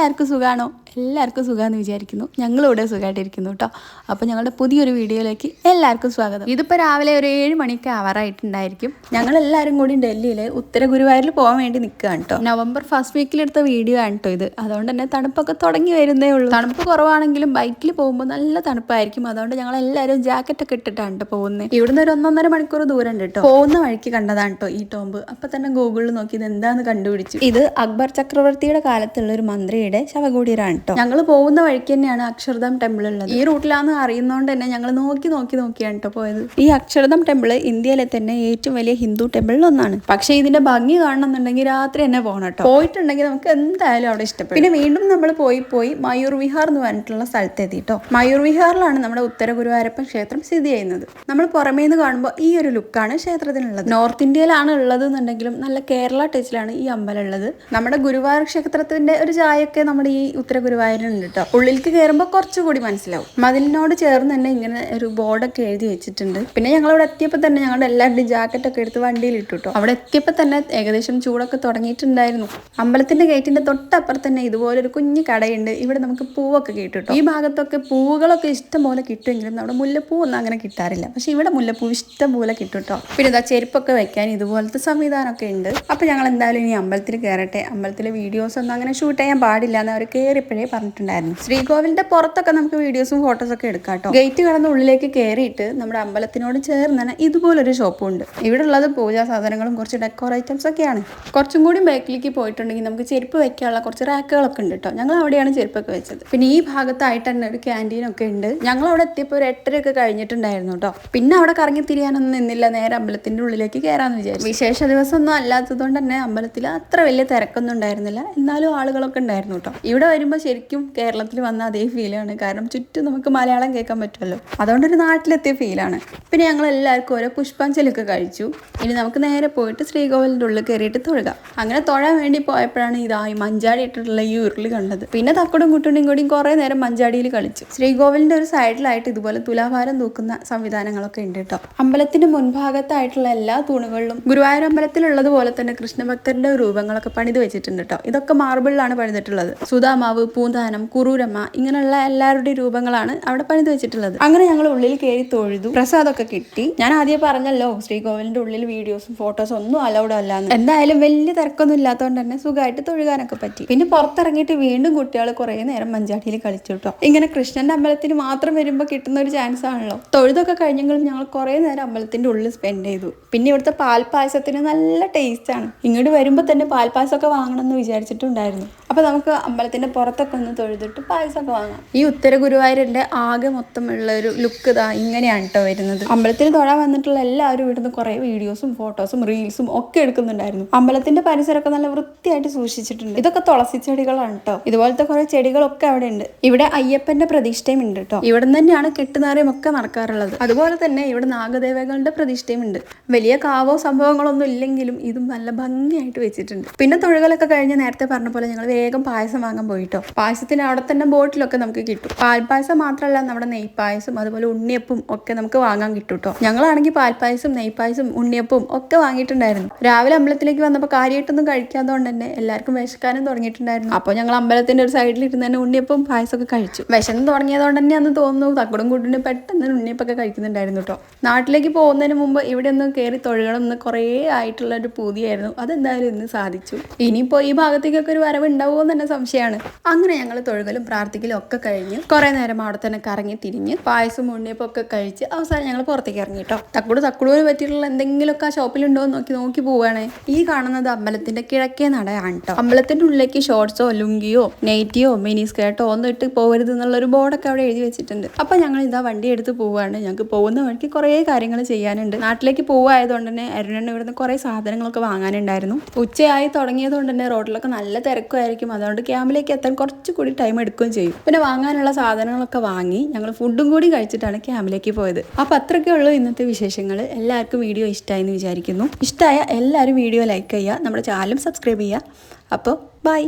എല്ലാവർക്കും സുഖമാണോ എല്ലാവർക്കും സുഖമാണെന്ന് വിചാരിക്കുന്നു. ഞങ്ങളിവിടെ സുഖമായിട്ടിരിക്കുന്നു കേട്ടോ അപ്പോൾ ഞങ്ങളുടെ പുതിയൊരു വീഡിയോയിലേക്ക് എല്ലാവർക്കും സ്വാഗതം. ഇതിപ്പോൾ രാവിലെ ഒരു ഏഴ് മണിക്ക് ആവാറായിട്ടുണ്ടായിരിക്കും. ഞങ്ങൾ എല്ലാവരും കൂടി ഡൽഹിയിലെ ഉത്തര ഗുരുവായൂരിൽ പോകാൻ വേണ്ടി നിൽക്കുകയാണ് കേട്ടോ നവംബർ ഫസ്റ്റ് വീക്കിലെടുത്ത വീഡിയോ ആണ് കേട്ടോ ഇത്. അതുകൊണ്ട് തന്നെ തണുപ്പൊക്കെ തുടങ്ങി വരുന്നേ ഉള്ളൂ. തണുപ്പ് കുറവാണെങ്കിലും ബൈക്കിൽ പോകുമ്പോൾ നല്ല തണുപ്പായിരിക്കും. അതുകൊണ്ട് ഞങ്ങൾ എല്ലാവരും ജാക്കറ്റൊക്കെ ഇട്ടിട്ടാണ് കേട്ടോ പോകുന്നത് ഇവിടുന്ന് ഒരു ഒന്നൊന്നര മണിക്കൂർ ദൂരം ഉണ്ട് കേട്ടോ പോകുന്ന വഴിക്ക് കണ്ടതാണ് കേട്ടോ ഈ ടോംബ് അപ്പം തന്നെ ഗൂഗിളിൽ നോക്കി ഇത് എന്താണെന്ന് കണ്ടുപിടിച്ചു. ഇത് അക്ബർ ചക്രവർത്തിയുടെ കാലത്തുള്ള ഒരു മന്ത്രിയുടെ ശവകുടീരാണ് കേട്ടോ. ഞങ്ങൾ പോകുന്ന വഴിക്ക് തന്നെയാണ് അക്ഷർധാം ടെമ്പിൾ ഉള്ളത്. ഈ റൂട്ടിലാണെന്ന് അറിയുന്നതുകൊണ്ട് തന്നെ ഞങ്ങൾ നോക്കി നോക്കി നോക്കിയാണ് കേട്ടോ പോയത്. ഈ അക്ഷർധാം ടെമ്പിൾ ഇന്ത്യയിലെ തന്നെ ഏറ്റവും വലിയ ഹിന്ദു ടെമ്പിളിൽ ഒന്നാണ്. പക്ഷേ ഇതിന്റെ ഭംഗി കാണണമെന്നുണ്ടെങ്കിൽ രാത്രി തന്നെ പോകണം കേട്ടോ പോയിട്ടുണ്ടെങ്കിൽ നമുക്ക് എന്തായാലും അവിടെ ഇഷ്ടപ്പെടും. പിന്നെ വീണ്ടും നമ്മൾ പോയി പോയി മയൂർ വിഹാർ എന്ന് പറഞ്ഞിട്ടുള്ള സ്ഥലത്തെത്തി കേട്ടോ മയൂർ വിഹാറിലാണ് നമ്മുടെ ഉത്തര ഗുരുവായൂരപ്പൻ ക്ഷേത്രം സ്ഥിതി ചെയ്യുന്നത്. നമ്മൾ പുറമേ നിന്ന് കാണുമ്പോൾ ഈ ഒരു ലുക്കാണ് ക്ഷേത്രത്തിനുള്ളത്. നോർത്ത് ഇന്ത്യയിലാണ് ഉള്ളത് എന്നുണ്ടെങ്കിലും നല്ല കേരള ടച്ചിലാണ് ഈ അമ്പലം ഉള്ളത്. നമ്മുടെ ഗുരുവായൂർ ക്ഷേത്രത്തിന്റെ ഒരു ചായയൊക്കെ നമ്മുടെ ഈ ഉത്തര ഗുരുവായൂരിനുണ്ട് കേട്ടോ ഉള്ളിലേക്ക് കയറുമ്പോൾ കുറച്ചുകൂടി മനസ്സിലാവും. മതിലിനോട് ചേർന്ന് തന്നെ ഇങ്ങനെ ഒരു ബോർഡൊക്കെ എഴുതി വെച്ചിട്ടുണ്ട്. പിന്നെ ഞങ്ങൾ അവിടെ എത്തിയപ്പോൾ തന്നെ ഞങ്ങളുടെ എല്ലാവരുടെയും ജാക്കറ്റ് ഒക്കെ എടുത്ത് വണ്ടിയിൽ ഇട്ടു കേട്ടോ അവിടെ എത്തിയപ്പോൾ തന്നെ ഏകദേശം ചൂടൊക്കെ തുടങ്ങിയിട്ടുണ്ടായിരുന്നു. അമ്പലത്തിന്റെ ഗേറ്റിന്റെ തൊട്ടപ്പുറത്ത് തന്നെ ഇതുപോലെ ഒരു കുഞ്ഞു കടയുണ്ട്. ഇവിടെ നമുക്ക് പൂവൊക്കെ കിട്ടും ഈ ഭാഗത്തൊക്കെ പൂവുകളൊക്കെ ഇഷ്ടം പോലെ കിട്ടുമെങ്കിലും നമ്മുടെ മുല്ലപ്പൂ ഒന്നും അങ്ങനെ കിട്ടാറില്ല. പക്ഷെ ഇവിടെ മുല്ലപ്പൂ ഇഷ്ടം പോലെ കിട്ടും കേട്ടോ പിന്നെ ഇതാ ചെരുപ്പൊക്കെ വെക്കാൻ ഇതുപോലത്തെ സംവിധാനമൊക്കെ ഉണ്ട്. അപ്പൊ ഞങ്ങൾ എന്തായാലും ഇനി അമ്പലത്തിൽ കയറട്ടെ അമ്പലത്തിലെ വീഡിയോസ് ഒന്നും അങ്ങനെ ഷൂട്ട് ചെയ്യാൻ പാടില്ല എന്ന് അവർ കയറിയപ്പോഴേ പറഞ്ഞിട്ടുണ്ടായിരുന്നു. ശ്രീകോവിലിന്റെ പുറത്തൊക്കെ നമുക്ക് വീഡിയോസും ഫോട്ടോസും ഒക്കെ എടുക്കാം കേട്ടോ. ഗേറ്റ് കടന്ന് ഉള്ളിലേക്ക് കയറിയിട്ട് നമ്മുടെ അമ്പലത്തിനോട് ചേർന്ന് തന്നെ ഇതുപോലൊരു ഷോപ്പും ഉണ്ട്. ഇവിടെ ഉള്ളത് പൂജാ സാധനങ്ങളും കുറച്ച് ഡെക്കോർ ഐറ്റംസ് ഒക്കെയാണ്. കുറച്ചും കൂടി ബാക്കിലേക്ക് പോയിട്ടുണ്ടെങ്കിൽ നമുക്ക് ചെരുപ്പ് വെക്കാനുള്ള കുറച്ച് റാക്കുകളൊക്കെ ഉണ്ട് കേട്ടോ. ഞങ്ങൾ അവിടെയാണ് ചെരുപ്പൊക്കെ വെച്ചത്. പിന്നെ ഈ ഭാഗത്തായിട്ട് തന്നെ ഒരു ക്യാന്റീൻ ഒക്കെ ഉണ്ട്. ഞങ്ങൾ അവിടെ എത്തിയപ്പോൾ ഒരു എട്ടരയൊക്കെ കഴിഞ്ഞിട്ടുണ്ടായിരുന്നു കേട്ടോ. പിന്നെ അവിടെ കറങ്ങി തിരിയാനൊന്നും നിന്നില്ല. നേരെ അമ്പലത്തിന്റെ ഉള്ളിലേക്ക് കയറാന്ന് വിചാരിച്ചു. വിശേഷ ദിവസം ദിവസമൊന്നും അല്ലാത്തതുകൊണ്ട് തന്നെ അമ്പലത്തിൽ അത്ര വലിയ തിരക്കൊന്നും ഉണ്ടായിരുന്നില്ല. എന്നാലും ആളുകളൊക്കെ ഉണ്ടായിരുന്നു കേട്ടോ. ഇവിടെ വരുമ്പോൾ ശരിക്കും കേരളത്തിൽ വന്ന അതേ ഫീലാണ് കാരണം ചുറ്റും നമുക്ക് മലയാളം കേൾക്കാൻ പറ്റുമല്ലോ. അതുകൊണ്ടൊരു നാട്ടിലെത്തിയ ഫീലാണ് പിന്നെ ഞങ്ങൾ എല്ലാവർക്കും ഓരോ പുഷ്പാഞ്ജലിയൊക്കെ കഴിച്ചു. ഇനി നമുക്ക് നേരെ പോയിട്ട് ശ്രീകോവിലിന്റെ ഉള്ളിൽ കയറിയിട്ട് തൊഴുക. അങ്ങനെ തൊഴാൻ വേണ്ടി പോയപ്പോഴാണ് ഇതായി മഞ്ചാടി ഇട്ടിട്ടുള്ള ഈ ഉരുളി കണ്ടത്. പിന്നെ തക്കടും കുട്ടുണ്ടും കൂടിയും കുറേ നേരം മഞ്ചാടിയിൽ കളിച്ചു. ശ്രീകോവിലിന്റെ ഒരു സൈഡിലായിട്ട് ഇതുപോലെ തുലാഭാരം തൂക്കുന്ന സംവിധാനങ്ങളൊക്കെ ഉണ്ട് കേട്ടോ. അമ്പലത്തിന്റെ മുൻഭാഗത്തായിട്ടുള്ള എല്ലാ തൂണുകളിലും ഗുരുവായൂർ അമ്പലത്തിലുള്ളതുപോലെ തന്നെ കൃഷ്ണഭക്തരുടെ രൂപങ്ങളൊക്കെ പണിത് വെച്ചിട്ടുണ്ട് കേട്ടോ. ഇതൊക്കെ മാർബിളിലാണ് പണിതിട്ടുള്ളത്. സുധാമാവ് പൂന്താനം കുറൂരമ്മ ഇങ്ങനെയുള്ള എല്ലാവരുടെയും രൂപങ്ങളാണ് അവിടെ പണിത് വെച്ചിട്ടുള്ളത്. അങ്ങനെ ഞങ്ങൾ ഉള്ളിൽ കയറി തൊഴുതു. പ്രസാദമൊക്കെ കിട്ടി. ഞാൻ ആദ്യം പറഞ്ഞല്ലോ ശ്രീകോവിലിന്റെ ഉള്ളിൽ വീഡിയോസും ഫോട്ടോസും ഒന്നും അലൗഡ് അല്ല എന്തായാലും വലിയ തിരക്കൊന്നും ഇല്ലാത്തതുകൊണ്ട് തന്നെ സുഖമായിട്ട് തൊഴുകാനൊക്കെ പറ്റി. പിന്നെ പുറത്തിറങ്ങിയിട്ട് വീണ്ടും കുട്ടികൾ കുറേ നേരം മഞ്ചാട്ടിയിൽ കളിച്ചു കേട്ടോ ഇങ്ങനെ കൃഷ്ണന്റെ അമ്പലത്തിന് മാത്രം വരുമ്പോൾ കിട്ടുന്ന ഒരു ചാൻസ് ആണല്ലോ. തൊഴുതൊക്കെ കഴിഞ്ഞെങ്കിലും ഞങ്ങൾ കുറേ നേരം അമ്പലത്തിന്റെ ഉള്ളിൽ സ്പെൻഡ് ചെയ്തു. പിന്നെ ഇവിടുത്തെ പാൽപ്പായസത്തിന് നല്ല ടേസ്റ്റ് ആണ്. ഇങ്ങോട്ട് വരുമ്പോൾ തന്നെ പാൽപ്പായസമൊക്കെ വാങ്ങണം എന്ന് വിചാരിച്ചിട്ടുണ്ടായിരുന്നു. അപ്പൊ നമുക്ക് അമ്പലത്തിന്റെ പുറത്തൊക്കെ ഒന്ന് തൊഴുതിട്ട് പായസമൊക്കെ വാങ്ങാം. ഈ ഉത്തര ഗുരുവായൂരിന്റെ ആകെ മൊത്തമുള്ള ഒരു ലുക്ക് ഇതാ ഇങ്ങനെയാണ് കേട്ടോ വരുന്നത്. അമ്പലത്തിൽ തൊഴാൻ വന്നിട്ടുള്ള എല്ലാവരും ഇവിടുന്ന് കുറേ വീഡിയോസും ഫോട്ടോസും റീൽസും ഒക്കെ എടുക്കുന്നുണ്ടായിരുന്നു. അമ്പലത്തിന്റെ പരിസരമൊക്കെ നല്ല വൃത്തിയായിട്ട് സൂക്ഷിച്ചിട്ടുണ്ട്. ഇതൊക്കെ തുളസി ചെടികളാണ് കേട്ടോ ഇതുപോലത്തെ കുറേ ചെടികളൊക്കെ അവിടെ ഉണ്ട്. ഇവിടെ അയ്യപ്പന്റെ പ്രതിഷ്ഠയും ഉണ്ട് കേട്ടോ ഇവിടെ തന്നെയാണ് കെട്ടുനാറിയും ഒക്കെ നടക്കാറുള്ളത്. അതുപോലെ തന്നെ ഇവിടെ നാഗദേവകളുടെ പ്രതിഷ്ഠയും ഉണ്ട്. വലിയ കാവോ സംഭവങ്ങളൊന്നും ഇല്ലെങ്കിലും ഇതും നല്ല ഭംഗിയായിട്ട് വെച്ചിട്ടുണ്ട്. പിന്നെ തൊഴുകലൊക്കെ കഴിഞ്ഞ് നേരത്തെ പറഞ്ഞ പോലെ ഞങ്ങൾ വേഗം പായസം വാങ്ങാൻ പോയിട്ടോ. പായസത്തിന് അവിടെ തന്നെ ബോട്ടിലൊക്കെ നമുക്ക് കിട്ടും. പാൽപ്പായസം മാത്രമല്ല നമ്മുടെ നെയ്പായസം അതുപോലെ ഉണ്ണിയപ്പും ഒക്കെ നമുക്ക് വാങ്ങാൻ കിട്ടും കേട്ടോ ഞങ്ങളാണെങ്കിൽ പാൽപ്പായസം നെയ്പായസം ഉണ്ണിയപ്പവും ഒക്കെ വാങ്ങിയിട്ടുണ്ടായിരുന്നു. രാവിലെ അമ്പലത്തിലേക്ക് വന്നപ്പോൾ കാര്യമായിട്ടൊന്നും കഴിക്കാത്തതുകൊണ്ട് തന്നെ എല്ലാവർക്കും വിശക്കാനും തുടങ്ങിയിട്ടുണ്ടായിരുന്നു. അപ്പോൾ ഞങ്ങൾ അമ്പലത്തിന്റെ ഒരു സൈഡിൽ ഇരുന്ന് തന്നെ പായസം ഒക്കെ കഴിച്ചു. വിശന്ന് തുടങ്ങിയതുകൊണ്ട് തന്നെ അന്ന് തോന്നുന്നു തക്കടും കൂട്ടിന് പെട്ടെന്ന് ഉണ്ണിയപ്പൊക്കെ കഴിക്കുന്നുണ്ടായിരുന്നു കേട്ടോ നാട്ടിലേക്ക് പോകുന്നതിന് മുമ്പ് ഇവിടെ ഒന്ന് കയറി തൊഴുകണം എന്ന് കുറേ ആയിട്ടുള്ള ഒരു പൂതിയായിരുന്നു. അതെന്തായാലും ഇന്ന് സാധിച്ചു. ഇനിയിപ്പോൾ ഈ ഭാഗത്തേക്കൊക്കെ ഒരു വരവ് ഉണ്ടാവുമോ എന്ന് തന്നെ സംശയമാണ്. അങ്ങനെ ഞങ്ങൾ തൊഴുകലും പ്രാർത്ഥിക്കലും ഒക്കെ കഴിഞ്ഞ് കുറേ നേരം അവിടെ തന്നെ കറങ്ങി തിരിഞ്ഞ് പായസം ഉണ്ണിയപ്പം ഒക്കെ കഴിച്ച് അവസാനം ഞങ്ങൾ പുറത്തേക്ക് ഇറങ്ങി കേട്ടോ തക്കുട് തക്കുടൂര് പറ്റിയിട്ടുള്ള എന്തെങ്കിലുമൊക്കെ ആ ഷോപ്പിലുണ്ടോ എന്ന് നോക്കി നോക്കി പോവുകയാണെ ഈ കാണുന്നത് അമ്പലത്തിന്റെ കിഴക്കേ നടയാണ് കേട്ടോ അമ്പലത്തിന്റെ ഉള്ളിലേക്ക് ഷോർട്സോ ലുങ്കിയോ നെയ്റ്റിയോ മിനി സ്കേർട്ടോ ഒന്നും ഇട്ട് പോകരുത് എന്നുള്ളൊരു ബോർഡൊക്കെ അവിടെ എഴുതി വെച്ചിട്ടുണ്ട്. അപ്പൊ ഞങ്ങൾ ഇതാ വണ്ടി എടുത്ത് പോവുകയാണ് ഞങ്ങൾക്ക് പോകുന്ന വഴിക്ക് കുറേ കാര്യങ്ങൾ ചെയ്യാനുണ്ട്. നാട്ടിലേക്ക് പോവായതുകൊണ്ട് തന്നെ അരുണണ്ണ ഇവിടുന്ന് കുറേ സാധനങ്ങളൊക്കെ വാങ്ങാനുണ്ടായിരുന്നു. ഉച്ചയായി തുടങ്ങിയതുകൊണ്ട് തന്നെ റോഡിലൊക്കെ നല്ല തിരക്കുമായിരിക്കും അതുകൊണ്ട് ക്യാമ്പിലേക്ക് എത്താൻ കുറച്ചുകൂടി ടൈം എടുക്കുകയും ചെയ്യും. പിന്നെ വാങ്ങാനുള്ള സാധനങ്ങളൊക്കെ വാങ്ങി ഞങ്ങൾ ഫുഡും കൂടി കഴിച്ചിട്ടാണ് ക്യാമ്പിലേക്ക് പോയത്. അപ്പോൾ അത്രയൊക്കെ ഉള്ളൂ ഇന്നത്തെ വിശേഷങ്ങൾ എല്ലാവർക്കും വീഡിയോ ഇഷ്ടമായി എന്ന് വിചാരിക്കുന്നു. ഇഷ്ടമായ എല്ലാവരും വീഡിയോ ലൈക്ക് ചെയ്യുക. നമ്മുടെ ചാനലും സബ്സ്ക്രൈബ് ചെയ്യുക. അപ്പോൾ ബൈ